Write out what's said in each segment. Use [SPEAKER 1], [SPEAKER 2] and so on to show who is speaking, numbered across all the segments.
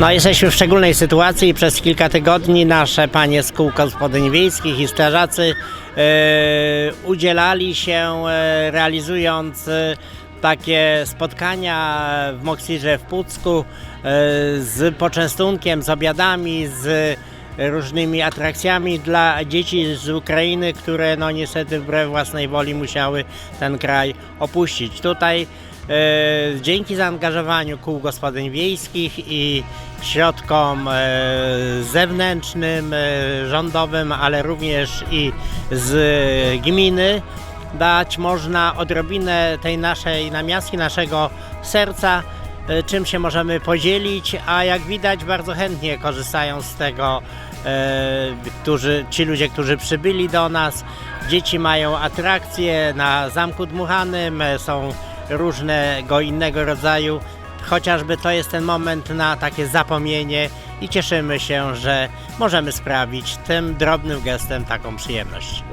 [SPEAKER 1] No, jesteśmy w szczególnej sytuacji i przez kilka tygodni nasze panie z kół gospodyń wiejskich i strażacy e, udzielali się e, realizując e, takie spotkania w Moksirze w Pucku e, z poczęstunkiem, z obiadami, z różnymi atrakcjami dla dzieci z Ukrainy, które no niestety wbrew własnej woli musiały ten kraj opuścić. Tutaj dzięki zaangażowaniu kół gospodyń wiejskich i środkom e, zewnętrznym, e, rządowym, ale również i z gminy dać można odrobinę tej naszej namiastki, naszego serca, e, czym się możemy podzielić, a jak widać bardzo chętnie korzystają z tego e, którzy, ci ludzie, którzy przybyli do nas. Dzieci mają atrakcje na Zamku Dmuchanym, e, są różnego innego rodzaju. Chociażby to jest ten moment na takie zapomnienie i cieszymy się, że możemy sprawić tym drobnym gestem taką przyjemność.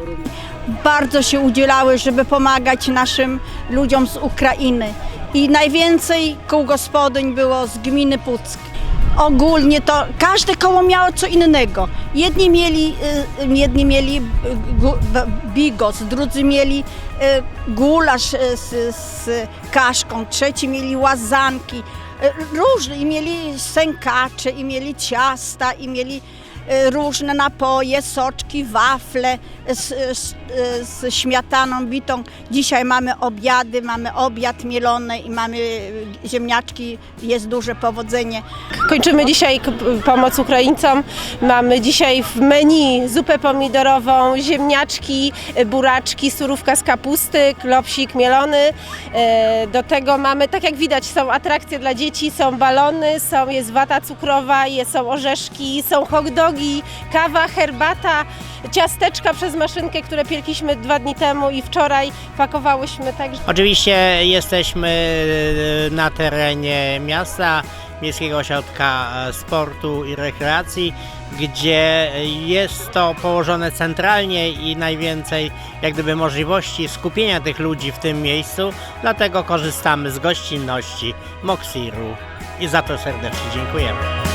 [SPEAKER 2] bardzo się udzielały, żeby pomagać naszym ludziom z Ukrainy. I najwięcej kół gospodyń było z gminy Puck. Ogólnie to każde koło miało co innego. Jedni mieli, y, jedni mieli y, bigos, drudzy mieli y, gulasz y, z, z kaszką, trzeci mieli łazanki. y, Różne, i mieli sękacze, i mieli ciasta, i mieli y, różne napoje, soczki, wafle z, z, z śmietaną bitą. Dzisiaj mamy obiady, mamy obiad mielony i mamy y, ziemniaczki, jest duże powodzenie.
[SPEAKER 3] Kończymy dzisiaj pomoc Ukraińcom. Mamy dzisiaj w menu zupę pomidorową, ziemniaczki, e, buraczki, surówka z kapusty, klopsik mielony. Do tego mamy, tak jak widać, są atrakcje dla dzieci, są balony, są, jest wata cukrowa, są orzeszki, są hot dogi, kawa, herbata, ciasteczka przez maszynkę, które piekliśmy dwa dni temu i wczoraj pakowałyśmy także.
[SPEAKER 1] Oczywiście jesteśmy e, na terenie miasta, Miejskiego Ośrodka e, Sportu i Rekreacji, gdzie jest to położone centralnie i najwięcej jak gdyby możliwości skupienia tych ludzi w tym miejscu, dlatego korzystamy z gościnności Moksiru i za to serdecznie dziękujemy.